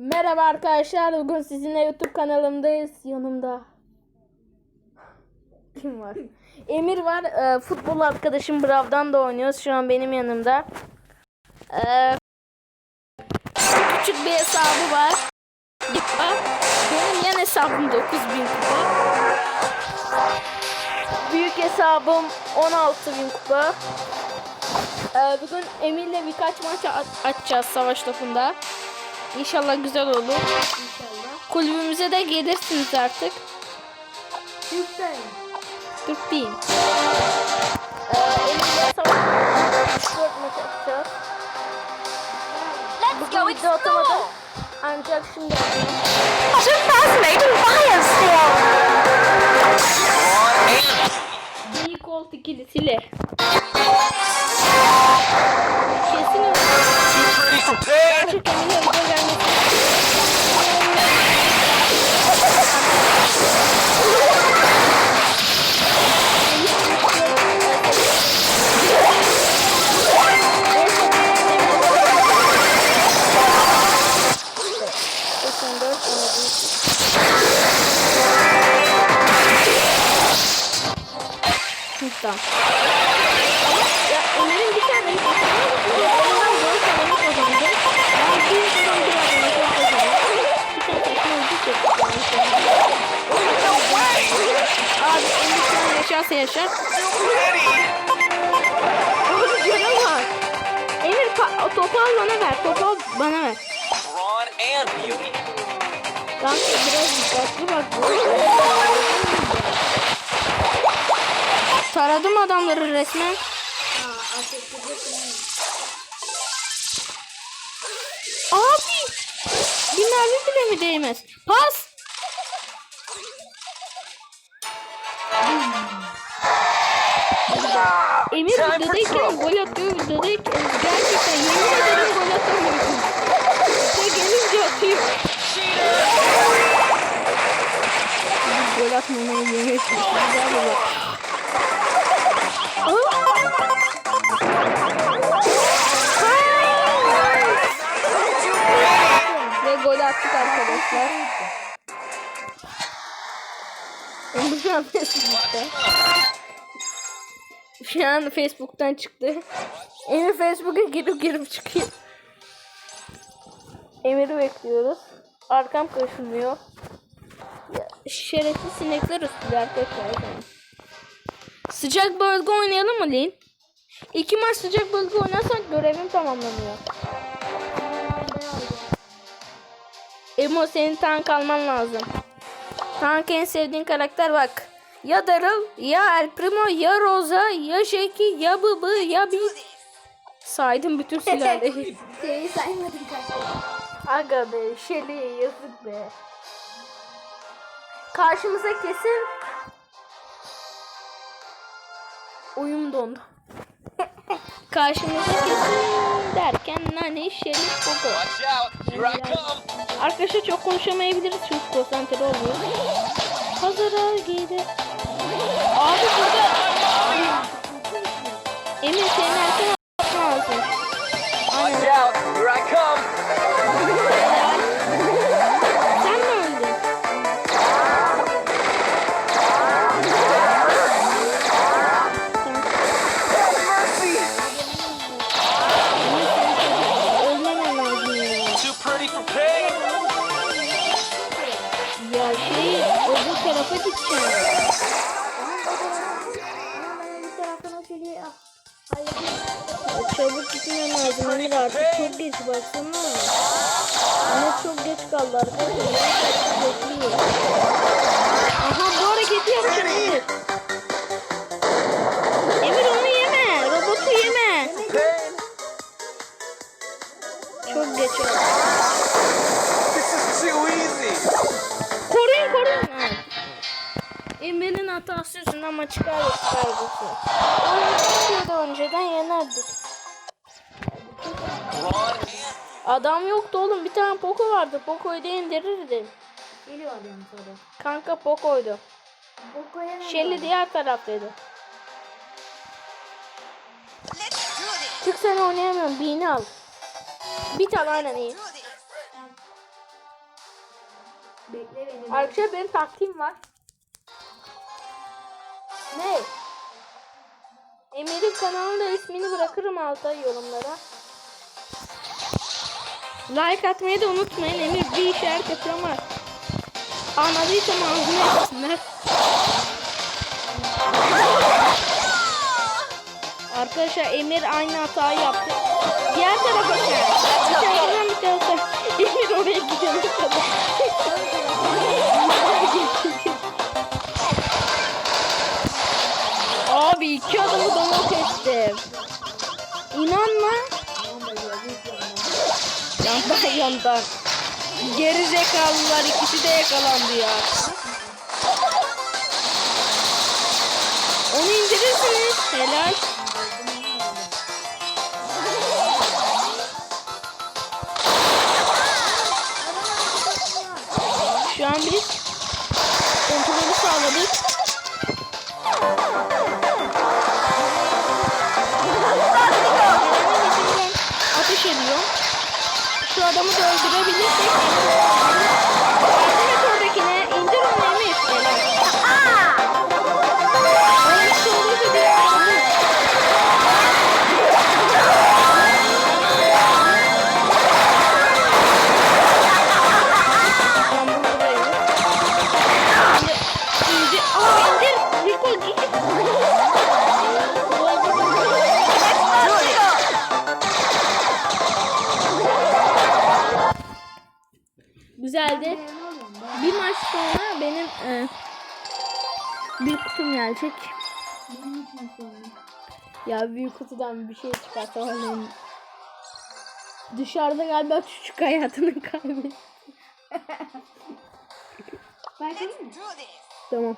Merhaba arkadaşlar. Bugün sizinle YouTube kanalımdayız. Yanımda kim var? Emir var. Ee, futbol arkadaşım Brav'dan da oynuyoruz. Şu an benim yanımda. Ee, küçük bir hesabı var. Benim yan hesabım 9000 kupa. Büyük hesabım 16000 kupa. Ee, bugün Emir'le birkaç maç at- atacağız savaş topunda. İnşallah güzel olur. İnşallah. Kulübümüze de gelirsiniz artık. Türk'ten. Türk değil. Emir'le savaş 4 maç atacağız. Let's go explore! Ancak şimdi. What a fascinating biosphere! Bir kol ikilisiyle. Kesin öyle. Yaşarsa yaşar. Abi göre bak. Emir topu al bana ver. Topu al bana ver. Kanka biraz dikkatli bak. Taradım adamları resmen. Abi! Bir mermi bile mi değmez? Pas! Emir videodayken gol atıyor videodayken gerçekten yemin ederim gol atamıyor. İşte gelince atıyor. Gol yemek Güzel bir bak. Ve gol attık arkadaşlar. Emir şu an Facebook'ta. Şu an Facebook'tan çıktı. Emir Facebook'a girip girip çıkıyor. Emir'i bekliyoruz. Arkam kaşınıyor. Şerefli sinekler üstüde arkadaşlar. Sıcak bölge oynayalım mı Lin? İki maç sıcak bölge oynarsak görevim tamamlanıyor. Emo senin tank alman lazım. Tank en sevdiğin karakter bak. Ya Daryl, ya El Primo, ya Rosa, ya Jackie, ya Bıbı, ya bir. Saydım bütün sülaleyi. Şeyi saymadım kanka. Aga be, Shelly yazık be. Karşımıza kesin uyum dondu. Karşımıza kesin derken nane Shelly Poco. Watch out. Here I come. Arkadaşlar çok konuşamayabiliriz çünkü konsantre oluyor. Hazıra giydi. Ya şey öbür tarafa gideceğim. Çabuk gitmem lazım Emir artık çok geç baksana. Ama çok geç kaldı arkadaşlar. Bekliyor. Aha bu Emir. Emir Maçı kaybettik kaybettik. Onu da önceden yenerdik. Adam yoktu oğlum. Bir tane Poco vardı. Poco'yu da indirirdim. Geliyor adam sonra. Kanka Poco'ydu. Bokoya ne Shelly diğer taraftaydı. Çık sen oynayamıyorum. Bini al. Bir tane aynen iyi. Bekle beni. Arkadaşlar benim taktiğim var. Ne? Emir'in kanalında ismini bırakırım alta yorumlara. Like atmayı da unutmayın. Emir bir işaret yapıyor ama anladıysam ağzına yapsınlar. Arkadaşlar Emir aynı hatayı yaptı. Diğer tarafa. Dışarıdan bir tarafa. Emir oraya gidene Abi iki adamı da yok ettim. İnanma. Yandan yandan. Geri zekalılar ikisi de yakalandı ya. Onu indirirsiniz. Helal. Şu an biz kontrolü sağladık. Ediyor. Şu adamı da öldürebilirsek bir kutum gelecek. Ya büyük kutudan bir şey çıkarsa Dışarıda galiba çocuk hayatını kaybetti. Söyleyeyim mi? Tamam.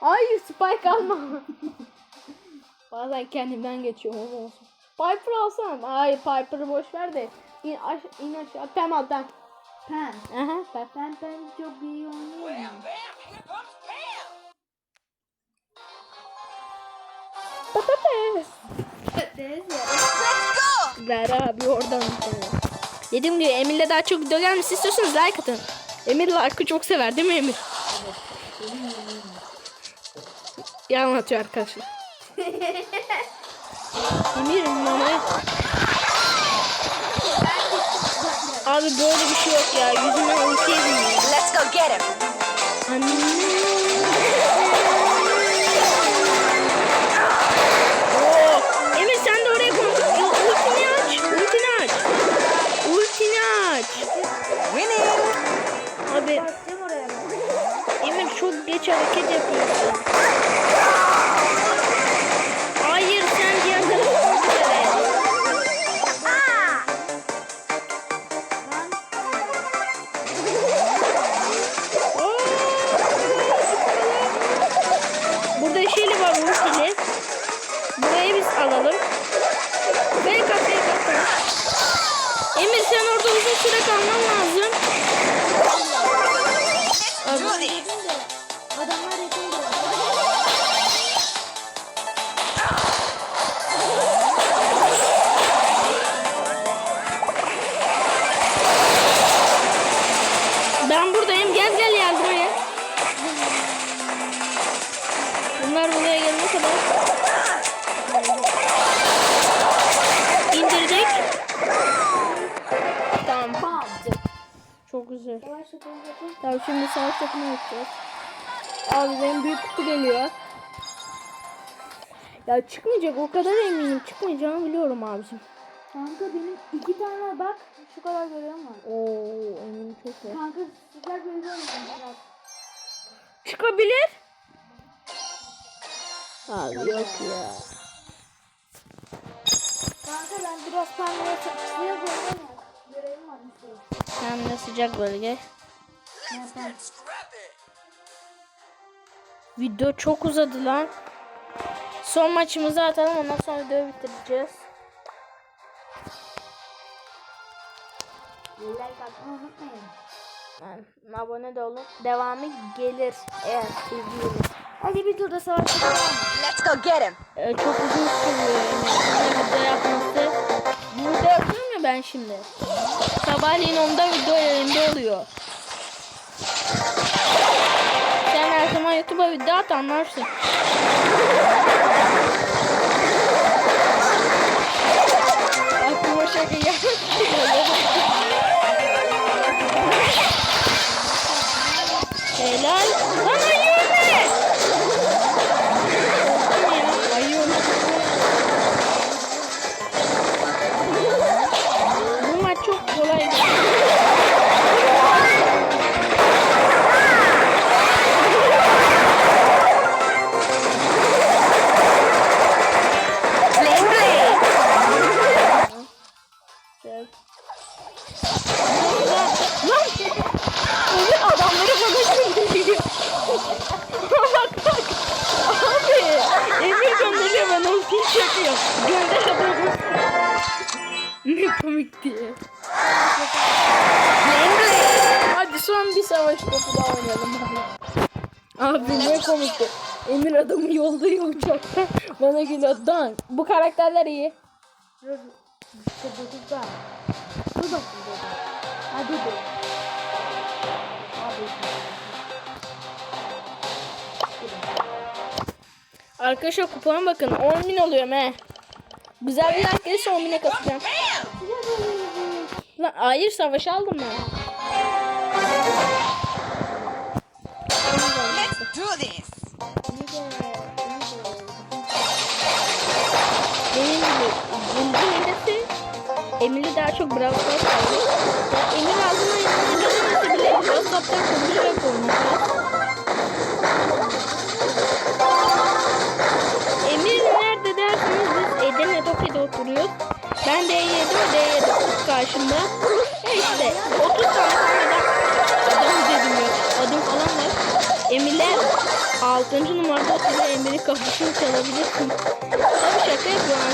Hayır Spike alma. Bazen kendimden geçiyorum ama olsun. Piper alsana. Hayır Piper'ı boş ver de. İn, aş in aşağı. Pem al pem. Pen. Aha pem. Ben ben çok iyi oynuyorum. Ya. Ver abi oradan. Dediğim gibi Emir'le daha çok video gelmesi istiyorsanız like atın. Emir like'ı çok sever değil mi Emir? Yalan atıyor arkadaşlar. Emir mama. Abi böyle bir şey yok ya. Yüzüme ulti yedim ya. Let's go get him. Oo, Abi. Emir çok geç hareket yapıyorsun. Hayır sen diğer! Burada şeyli var ultili. Burayı biz alalım. Fake at fake at. Emir sen orada uzun süre kalman lazım. This. Adamlar yakın Ben buradayım. Gel gel gel. Bunlar buraya gelene kadar. Yapalım. Tamam şimdi savaş takımı yapacağız. Abi benim büyük kutu geliyor. Ya çıkmayacak o kadar eminim. Çıkmayacağını biliyorum abicim. Kanka benim iki tane bak şu kadar görüyorum var. Oo eminim çok iyi. Kanka süper oyun biraz. Çıkabilir. Abi yok ya. Kanka ben biraz pembeye sıkışmaya koydum ya. Görevim var işte. Hem de sıcak bölge. Nereden? Video çok uzadı lan. Son maçımızı atalım ondan sonra videoyu bitireceğiz. Like atmayı unutmayın. Yani abone de olun. Devamı gelir eğer izleyelim. Hadi bir turda savaş. Let's go get him. Ee, çok uzun sürüyor yani. Video yapması. Burada ben şimdi. Sabahleyin onda video elimde oluyor. Sen her zaman YouTube'a video at anlarsın. Aklıma şaka yapmış. Helal. Ne komik diye. Hadi son bir savaş topu daha oynayalım abi. Ne komikti. Emir adamı yolluyor uçakta. Bana geliyor. Dan. Bu karakterler iyi. Hadi. Abi. Arkadaşlar kupona bakın. 10 bin oluyorum he. Güzel bir like gelirse 10 bine katacağım. Lan hayır savaş aldım ben. Let's do this. Benim Buldu Enes'i Emir'i daha çok Brawl Stars aldı. Ya Emir yanına gelmese bile WhatsApp'tan konuşarak oynayacağız. Emir nerede derseniz biz Edirne Tokyo'da oturuyoruz. Ben D7 o D7 kız karşımda. E işte 30 tane adam, adam dedim ya. Adım falan var. Emirler 6. numarada oturuyor. Emir'in kapısını çalabilirsin. Tabii şaka yapıyorum.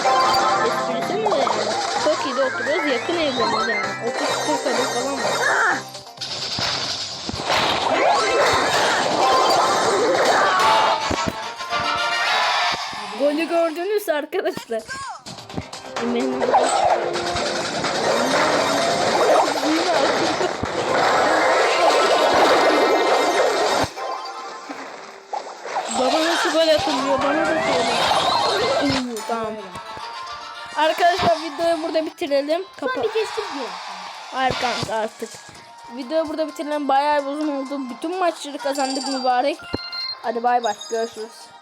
Esprisi mi de yani? De oturuyoruz. Yakın evleriz yani. 30-40 adım falan var. Golü gördünüz arkadaşlar. Emir'in Baba nasıl gol atılıyor bana da söyle. Tamam. Arkadaşlar videoyu burada bitirelim. Kapa Bir kestik diye. Hayır kanka artık. Videoyu burada bitirelim. Bayağı uzun oldu. Bütün maçları kazandık mübarek. Hadi bay bay. Görüşürüz.